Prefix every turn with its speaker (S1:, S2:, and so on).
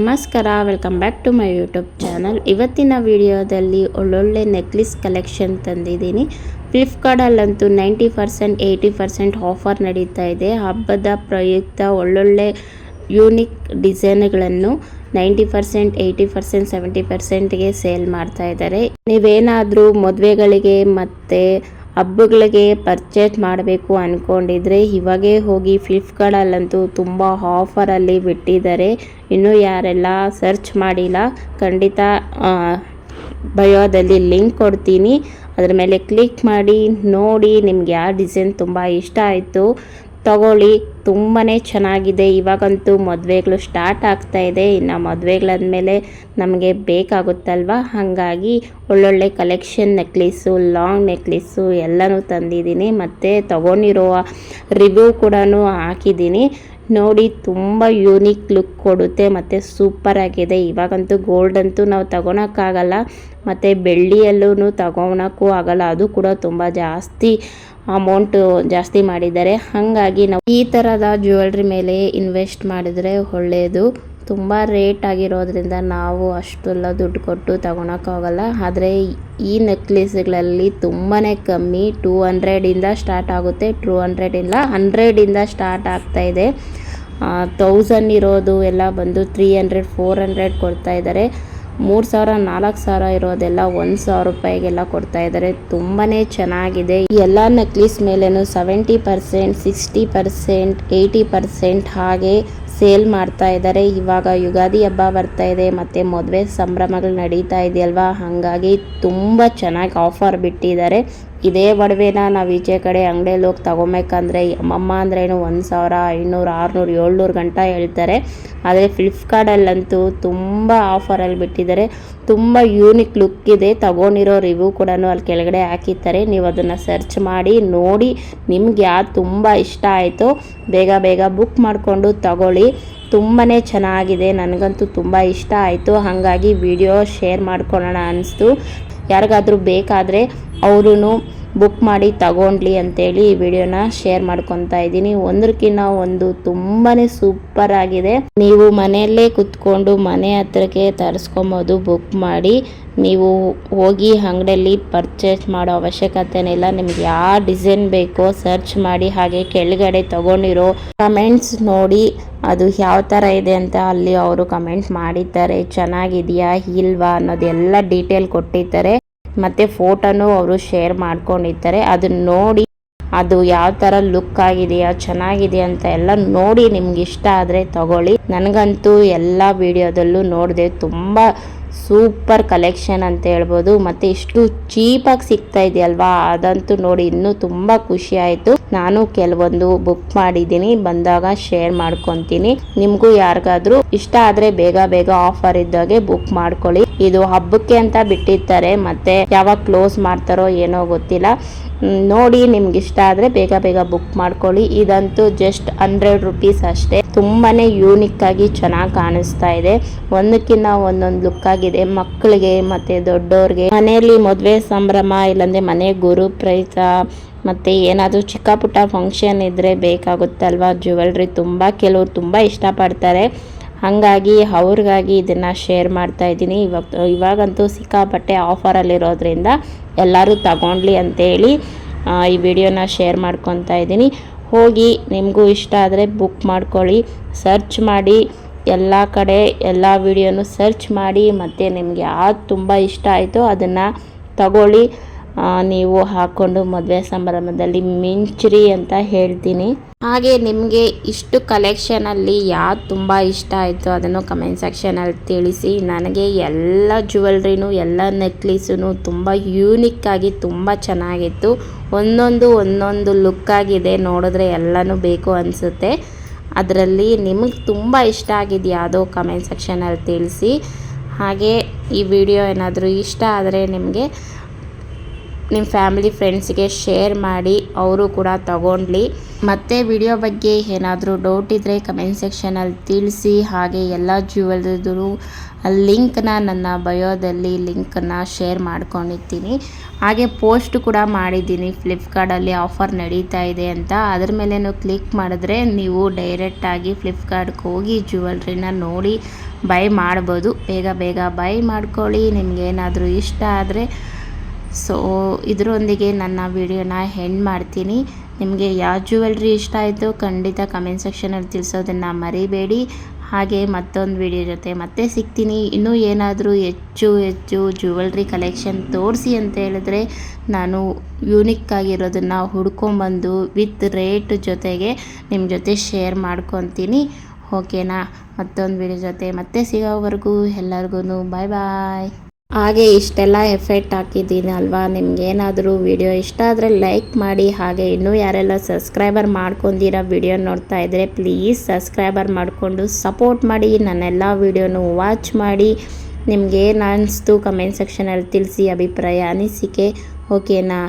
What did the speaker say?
S1: ನಮಸ್ಕಾರ welcome back to my YouTube channel ಇವತ್ತಿನ ವಿಡಿಯೋದಲ್ಲಿ ಒಳ್ಳೊಳ್ಳೆ ನೆಕ್ಲೆಸ್ ಕಲೆಕ್ಷನ್ ತಂದಿದ್ದೀನಿ. ಫ್ಲಿಪ್ಕಾರ್ಟಲ್ಲಂತೂ ninety percent eighty percent offer ನಡೀತಾ ಇದೆ. ಹಬ್ಬದ ಪ್ರಯುಕ್ತ ಒಳ್ಳೊಳ್ಳೆ unique ಡಿಸೈನ್ಗಳನ್ನು ninety percent eighty percent seventy ಪರ್ಸೆಂಟ್ಗೆ sale ಮಾಡ್ತಾ ಇದ್ದಾರೆ. ನೀವೇನಾದರೂ ಮದುವೆಗಳಿಗೆ ಮತ್ತು ಹಬ್ಬಗಳಿಗೆ ಪರ್ಚೇಸ್ ಮಾಡಬೇಕು ಅಂದ್ಕೊಂಡಿದ್ರೆ ಇವಾಗೇ ಹೋಗಿ ಫ್ಲಿಪ್ಕಾರ್ಟಲ್ಲಂತೂ ತುಂಬ ಆಫರಲ್ಲಿ ಬಿಟ್ಟಿದ್ದಾರೆ. ಇನ್ನೂ ಯಾರೆಲ್ಲ ಸರ್ಚ್ ಮಾಡಿಲ್ಲ, ಖಂಡಿತ ಬಯೋದಲ್ಲಿ ಲಿಂಕ್ ಕೊಡ್ತೀನಿ. ಅದರ ಮೇಲೆ ಕ್ಲಿಕ್ ಮಾಡಿ ನೋಡಿ ನಿಮ್ಗೆ ಯಾವ ಡಿಸೈನ್ ತುಂಬ ಇಷ್ಟ ಆಯಿತು. ತಗೊಳ್ಳಿ. ತುಂಬಾ ಚೆನ್ನಾಗಿದೆ. ಇವಾಗಂತೂ ಮದುವೆಗಳು ಸ್ಟಾರ್ಟ್ ಆಗ್ತಾ ಇದೆ. ಇನ್ನು ಮದುವೆಗಳಾದ್ಮೇಲೆ ನಮಗೆ ಬೇಕಾಗುತ್ತಲ್ವ? ಹಾಗಾಗಿ ಒಳ್ಳೊಳ್ಳೆ ಕಲೆಕ್ಷನ್ ನೆಕ್ಲೆಸ್ಸು ಲಾಂಗ್ ನೆಕ್ಲೆಸ್ಸು ಎಲ್ಲನೂ ತಂದಿದ್ದೀನಿ. ಮತ್ತು ತಗೊಂಡಿರೋ ರಿವ್ಯೂ ಕೂಡ ಹಾಕಿದ್ದೀನಿ. ನೋಡಿ, ತುಂಬ ಯೂನಿಕ್ ಲುಕ್ ಕೊಡುತ್ತೆ, ಮತ್ತು ಸೂಪರ್ ಆಗಿದೆ. ಇವಾಗಂತೂ ಗೋಲ್ಡ್ ಅಂತೂ ನಾವು ತಗೊಳಕ್ಕಾಗಲ್ಲ, ಮತ್ತು ಬೆಳ್ಳಿಯಲ್ಲೂ ತಗೊಳಕ್ಕೂ ಆಗಲ್ಲ. ಅದು ಕೂಡ ತುಂಬ ಜಾಸ್ತಿ ಅಮೌಂಟು ಜಾಸ್ತಿ ಮಾಡಿದ್ದಾರೆ. ಹಾಗಾಗಿ ನಾವು ಈ ಥರದ ಜ್ಯುವೆಲ್ರಿ ಮೇಲೆ ಇನ್ವೆಸ್ಟ್ ಮಾಡಿದರೆ ಒಳ್ಳೆಯದು ತುಂಬ ರೇಟ್ ಆಗಿರೋದ್ರಿಂದ ನಾವು ಅಷ್ಟೆಲ್ಲ ದುಡ್ಡು ಕೊಟ್ಟು ತಗೊಳಕ್ಕಾಗಲ್ಲ ಆದರೆ ಈ ನೆಕ್ಲೇಸ್ಗಳಲ್ಲಿ ತುಂಬಾ ಕಮ್ಮಿ. ಟೂ ಹಂಡ್ರೆಡಿಂದ ಸ್ಟಾರ್ಟ್ ಆಗುತ್ತೆ. ಟೂ ಹಂಡ್ರೆಡಿಂದ ಹಂಡ್ರೆಡಿಂದ ಸ್ಟಾರ್ಟ್ ಆಗ್ತಾ ಇದೆ. ತೌಸಂಡ್ ಇರೋದು ಎಲ್ಲ ಬಂದು ತ್ರೀ ಹಂಡ್ರೆಡ್, ಫೋರ್ ಹಂಡ್ರೆಡ್ ಕೊಡ್ತಾ ಇದ್ದಾರೆ. ಮೂರು ಸಾವಿರ, ನಾಲ್ಕು ಸಾವಿರ ಇರೋದೆಲ್ಲ ಒಂದು ಸಾವಿರ ರೂಪಾಯಿಗೆಲ್ಲ ಕೊಡ್ತಾ ಇದ್ದಾರೆ. ತುಂಬಾ ಚೆನ್ನಾಗಿದೆ. ಎಲ್ಲ necklace ಮೇಲೇನು seventy percent sixty percent eighty percent ಹಾಗೆ ಸೇಲ್ ಮಾಡ್ತಾ ಇದ್ದಾರೆ. ಇವಾಗ ಯುಗಾದಿ ಹಬ್ಬ ಬರ್ತಾ ಇದೆ. ಮತ್ತೆ ಮದುವೆ ಸಂಭ್ರಮಗಳು ನಡೀತಾ ಇದೆಯಲ್ವಾ? ಹಾಗಾಗಿ ತುಂಬಾ ಚೆನ್ನಾಗಿ ಆಫರ್ ಬಿಟ್ಟಿದ್ದಾರೆ. ಇದೇ ಒಡವೆನ ನಾವು ಈಚೆ ಕಡೆ ಅಂಗಡಿಯಲ್ಲಿ ಹೋಗಿ ತಗೊಬೇಕಂದ್ರೆ ಅಮ್ಮಮ್ಮ ಅಂದ್ರೇನು ಒಂದು ಸಾವಿರ, ಐನೂರು, ಆರುನೂರು, ಏಳ್ನೂರು ಗಂಟ ಹೇಳ್ತಾರೆ. ಆದರೆ ಫ್ಲಿಪ್ಕಾರ್ಟಲ್ಲಂತೂ ತುಂಬ ಆಫರಲ್ಲಿ ಬಿಟ್ಟಿದ್ದಾರೆ. ತುಂಬ ಯೂನಿಕ್ ಲುಕ್ ಇದೆ. ತಗೊಂಡಿರೋ ರಿವ್ಯೂ ಕೂಡ ಅಲ್ಲಿ ಕೆಳಗಡೆ ಹಾಕಿರ್ತಾರೆ. ನೀವು ಅದನ್ನು ಸರ್ಚ್ ಮಾಡಿ, ನೋಡಿ, ನಿಮ್ಗೆ ಯಾವ್ದು ತುಂಬ ಇಷ್ಟ ಆಯಿತು ಬೇಗ ಬೇಗ ಬುಕ್ ಮಾಡಿಕೊಂಡು ತಗೊಳ್ಳಿ. ತುಂಬಾ ಚೆನ್ನಾಗಿದೆ. ನನಗಂತೂ ತುಂಬ ಇಷ್ಟ ಆಯಿತು. ಹಾಗಾಗಿ ವಿಡಿಯೋ ಶೇರ್ ಮಾಡ್ಕೊಳ್ಳೋಣ ಅನಿಸ್ತು. ಯಾರಿಗಾದರೂ ಬೇಕಾದರೆ ಅವರು ಬುಕ್ ಮಾಡಿ ತಗೊಂಡ್ಲಿ ಅಂತೇಳಿ ಈ ವಿಡಿಯೋನ ಶೇರ್ ಮಾಡ್ಕೊತಾ ಇದ್ದೀನಿ. ಒಂದ್ರಕ್ಕಿನ್ನ ಒಂದು ತುಂಬಾನೇ ಸೂಪರ್ ಆಗಿದೆ. ನೀವು ಮನೆಯಲ್ಲೇ ಕುತ್ಕೊಂಡು ಮನೆ ಹತ್ರಕ್ಕೆ ತರಿಸ್ಕೊಬೋದು ಬುಕ್ ಮಾಡಿ. ನೀವು ಹೋಗಿ ಅಂಗಡಿಯಲ್ಲಿ ಪರ್ಚೇಸ್ ಮಾಡೋ ಅವಶ್ಯಕತೆನಿಲ್ಲ ನಿಮ್ಗೆ ಯಾವ ಡಿಸೈನ್ ಬೇಕೋ ಸರ್ಚ್ ಮಾಡಿ, ಹಾಗೆ ಕೆಳಗಡೆ ತಗೊಂಡಿರೋ ಕಮೆಂಟ್ಸ್ ನೋಡಿ ಅದು ಯಾವ ಥರ ಇದೆ ಅಂತ ಅಲ್ಲಿ ಅವರು ಕಮೆಂಟ್ ಮಾಡಿದ್ದಾರೆ. ಚೆನ್ನಾಗಿದೆಯಾ, ಇಲ್ವಾ ಅನ್ನೋದೆಲ್ಲ ಡೀಟೇಲ್ ಕೊಟ್ಟಿರ್ತಾರೆ ಮತ್ತು ಫೋಟೋನು ಅವರು ಶೇರ್ ಮಾಡ್ಕೊಂಡಿದ್ದಾರೆ. ಅದನ್ನ ನೋಡಿ, ಅದು ಯಾವ ಥರ ಲುಕ್ ಆಗಿದೆಯಾ, ಚೆನ್ನಾಗಿದೆಯಾ ಅಂತ ಎಲ್ಲ ನೋಡಿ ನಿಮ್ಗೆ ಇಷ್ಟ ಆದರೆ ತಗೊಳ್ಳಿ. ನನಗಂತೂ ಎಲ್ಲ ವಿಡಿಯೋದಲ್ಲೂ ನೋಡಿದೆ ತುಂಬ ಸೂಪರ್ ಕಲೆಕ್ಷನ್ ಅಂತ ಹೇಳ್ಬೋದು. ಮತ್ತು ಇಷ್ಟು ಚೀಪಾಗಿ ಸಿಗ್ತಾ ಇದೆಯಲ್ವಾ, ಅದಂತೂ ನೋಡಿ ಇನ್ನೂ ತುಂಬ ಖುಷಿ ಆಯಿತು. ನಾನು ಕೆಲವೊಂದು ಬುಕ್ ಮಾಡಿದ್ದೀನಿ, ಬಂದಾಗ ಶೇರ್ ಮಾಡ್ಕೊತೀನಿ. ನಿಮಗೂ ಯಾರಿಗಾದ್ರೂ ಇಷ್ಟ ಆದರೆ ಬೇಗ ಬೇಗ ಆಫರ್ ಇದ್ದಾಗೆ ಬುಕ್ ಮಾಡ್ಕೊಳ್ಳಿ. ಇದು ಹಬ್ಬಕ್ಕೆ ಅಂತ ಬಿಟ್ಟಿರ್ತಾರೆ, ಮತ್ತೆ ಯಾವಾಗ ಕ್ಲೋಸ್ ಮಾಡ್ತಾರೋ ಏನೋ ಗೊತ್ತಿಲ್ಲ. ನೋಡಿ ನಿಮ್ಗೆ ಇಷ್ಟ ಆದರೆ ಬೇಗ ಬೇಗ ಬುಕ್ ಮಾಡ್ಕೊಳ್ಳಿ. ಇದಂತೂ ಜಸ್ಟ್ ಹಂಡ್ರೆಡ್ ರುಪೀಸ್ ಅಷ್ಟೇ. ತುಂಬಾನೇ ಯೂನಿಕ್ ಆಗಿ ಚೆನ್ನಾಗಿ ಕಾಣಿಸ್ತಾ ಇದೆ. ಒಂದಕ್ಕಿಂತ ಒಂದೊಂದು ಲುಕ್ ಆಗಿದೆ. ಮಕ್ಕಳಿಗೆ ಮತ್ತು ದೊಡ್ಡವ್ರಿಗೆ. ಮನೆಯಲ್ಲಿ ಮದುವೆ ಸಂಭ್ರಮ, ಇಲ್ಲಾಂದರೆ ಮನೆ ಗುರು ಪ್ರೈಸ, ಮತ್ತು ಏನಾದರೂ ಚಿಕ್ಕ ಪುಟ್ಟ ಫಂಕ್ಷನ್ ಇದ್ದರೆ ಬೇಕಾಗುತ್ತಲ್ವ ಜ್ಯುವೆಲ್ರಿ ತುಂಬ ಕೆಲವರು ತುಂಬ ಇಷ್ಟಪಡ್ತಾರೆ. ಹಾಗಾಗಿ ಅವ್ರಿಗಾಗಿ ಇದನ್ನು ಶೇರ್ ಮಾಡ್ತಾ ಇದ್ದೀನಿ. ಇವಾಗ, ಇವಾಗಂತೂ ಸಿಕ್ಕಾಪಟ್ಟೆ ಆಫರಲ್ಲಿರೋದ್ರಿಂದ ಎಲ್ಲರೂ ತಗೊಂಡ್ಲಿ ಅಂತೇಳಿ ಈ ವಿಡಿಯೋನ ಶೇರ್ ಮಾಡ್ಕೊತಾ ಇದ್ದೀನಿ. ಹೋಗಿ ನಿಮಗೂ ಇಷ್ಟ ಆದರೆ ಬುಕ್ ಮಾಡ್ಕೊಳ್ಳಿ ಸರ್ಚ್ ಮಾಡಿ, ಎಲ್ಲ ಕಡೆ ಎಲ್ಲ ವಿಡಿಯೋನು ಸರ್ಚ್ ಮಾಡಿ, ಮತ್ತು ನಿಮಗೆ ಯಾವ್ದು ತುಂಬ ಇಷ್ಟ ಆಯಿತು ಅದನ್ನು ತಗೊಳ್ಳಿ. ನೀವು ಹಾಕ್ಕೊಂಡು ಮದುವೆ ಸಂಭ್ರಮದಲ್ಲಿ ಮಿಂಚ್ರಿ ಅಂತ ಹೇಳ್ತೀನಿ. ಹಾಗೆ ನಿಮಗೆ ಇಷ್ಟು ಕಲೆಕ್ಷನಲ್ಲಿ ಯಾವ್ದು ತುಂಬ ಇಷ್ಟ ಆಯಿತು ಅದನ್ನು ಕಮೆಂಟ್ ಸೆಕ್ಷನಲ್ಲಿ ತಿಳಿಸಿ. ನನಗೆ ಎಲ್ಲ ಜ್ಯುವೆಲ್ರಿನೂ ಎಲ್ಲ ನೆಕ್ಲೇಸೂ ತುಂಬ ಯೂನಿಕ್ಕಾಗಿ ತುಂಬ ಚೆನ್ನಾಗಿತ್ತು. ಒಂದೊಂದು ಒಂದೊಂದು ಲುಕ್ಕಾಗಿದೆ ನೋಡಿದ್ರೆ ಎಲ್ಲನೂ ಬೇಕು ಅನಿಸುತ್ತೆ. ಅದರಲ್ಲಿ ನಿಮಗೆ ತುಂಬ ಇಷ್ಟ ಆಗಿದೆ ಯಾವುದೋ ಕಮೆಂಟ್ ಸೆಕ್ಷನಲ್ಲಿ ತಿಳಿಸಿ. ಹಾಗೆ ಈ ವಿಡಿಯೋ ಏನಾದರೂ ಇಷ್ಟ ಆದರೆ ನಿಮಗೆ ನಿಮ್ಮ ಫ್ಯಾಮಿಲಿ ಫ್ರೆಂಡ್ಸ್ಗೆ ಶೇರ್ ಮಾಡಿ, ಅವರು ಕೂಡ ತಗೊಂಡ್ಲಿ. ಮತ್ತೆ ವಿಡಿಯೋ ಬಗ್ಗೆ ಏನಾದರೂ ಡೌಟ್ ಇದ್ದರೆ ಕಮೆಂಟ್ ಸೆಕ್ಷನಲ್ಲಿ ತಿಳಿಸಿ. ಹಾಗೆ ಎಲ್ಲ ಜ್ಯುವೆಲ್ರಿದು ಲಿಂಕ್ನ ನನ್ನ ಬಯೋದಲ್ಲಿ ಲಿಂಕನ್ನು ಶೇರ್ ಮಾಡ್ಕೊಂಡಿರ್ತೀನಿ. ಹಾಗೆ ಪೋಸ್ಟ್ ಕೂಡ ಮಾಡಿದ್ದೀನಿ. ಫ್ಲಿಪ್ಕಾರ್ಟಲ್ಲಿ ಆಫರ್ ನಡೀತಾ ಇದೆ ಅಂತ. ಅದ್ರ ಮೇಲೇನು ಕ್ಲಿಕ್ ಮಾಡಿದ್ರೆ ನೀವು ಡೈರೆಕ್ಟಾಗಿ ಫ್ಲಿಪ್ಕಾರ್ಟ್ಗೆ ಹೋಗಿ ಜ್ಯುವೆಲ್ರಿನ ನೋಡಿ ಬೈ ಮಾಡ್ಬೋದು. ಬೇಗ ಬೇಗ ಬೈ ಮಾಡ್ಕೊಳ್ಳಿ. ನಿಮಗೇನಾದರೂ ಇಷ್ಟ ಆದರೆ ಸೊ ಇದರೊಂದಿಗೆ ನನ್ನ ವಿಡಿಯೋನ ಹೆಂಡ್ ಮಾಡ್ತೀನಿ. ನಿಮಗೆ ಯಾವ ಜ್ಯುವೆಲ್ರಿ ಇಷ್ಟ ಆಯಿತು ಖಂಡಿತ ಕಮೆಂಟ್ ಸೆಕ್ಷನಲ್ಲಿ ತಿಳಿಸೋದನ್ನು ಮರಿಬೇಡಿ. ಹಾಗೆ ಮತ್ತೊಂದು ವಿಡಿಯೋ ಜೊತೆ ಮತ್ತೆ ಸಿಗ್ತೀನಿ. ಇನ್ನೂ ಏನಾದರೂ ಹೆಚ್ಚು ಹೆಚ್ಚು ಜ್ಯುವೆಲ್ರಿ ಕಲೆಕ್ಷನ್ ತೋರಿಸಿ ಅಂತ ಹೇಳಿದ್ರೆ ನಾನು ಯೂನಿಕ್ ಆಗಿರೋದನ್ನು ಹುಡ್ಕೊಂಬಂದು ವಿತ್ ರೇಟ್ ಜೊತೆಗೆ ನಿಮ್ಮ ಜೊತೆ ಶೇರ್ ಮಾಡ್ಕೊತೀನಿ. ಓಕೆನಾ ಮತ್ತೊಂದು ವಿಡಿಯೋ ಜೊತೆ ಮತ್ತೆ ಸಿಗೋವರೆಗೂ ಎಲ್ಲರಿಗೂ ಬಾಯ್ ಬಾಯ್ ಹಾಗೆ ಇಷ್ಟೆಲ್ಲ ಎಫೆಕ್ಟ್ ಹಾಕಿದ್ದೀನಿ ಅಲ್ವಾ? ನಿಮ್ಗೇನಾದರೂ ವಿಡಿಯೋ ಇಷ್ಟ ಆದರೆ ಲೈಕ್ ಮಾಡಿ, ಹಾಗೆ ಇನ್ನೂ ಯಾರೆಲ್ಲ ಸಬ್ಸ್ಕ್ರೈಬರ್ ಮಾಡ್ಕೊಂಡಿರೋ ವಿಡಿಯೋ ನೋಡ್ತಾ ಇದ್ದರೆ ಪ್ಲೀಸ್ ಸಬ್ಸ್ಕ್ರೈಬರ್ ಮಾಡಿಕೊಂಡು ಸಪೋರ್ಟ್ ಮಾಡಿ, ನನ್ನೆಲ್ಲ ವಿಡಿಯೋನು ವಾಚ್ ಮಾಡಿ. ನಿಮಗೆ ಏನು ಅನಿಸ್ತು ಕಮೆಂಟ್ ಸೆಕ್ಷನಲ್ಲಿ ತಿಳಿಸಿ, ಅಭಿಪ್ರಾಯ ಅನಿಸಿಕೆ, ಓಕೆನಾ?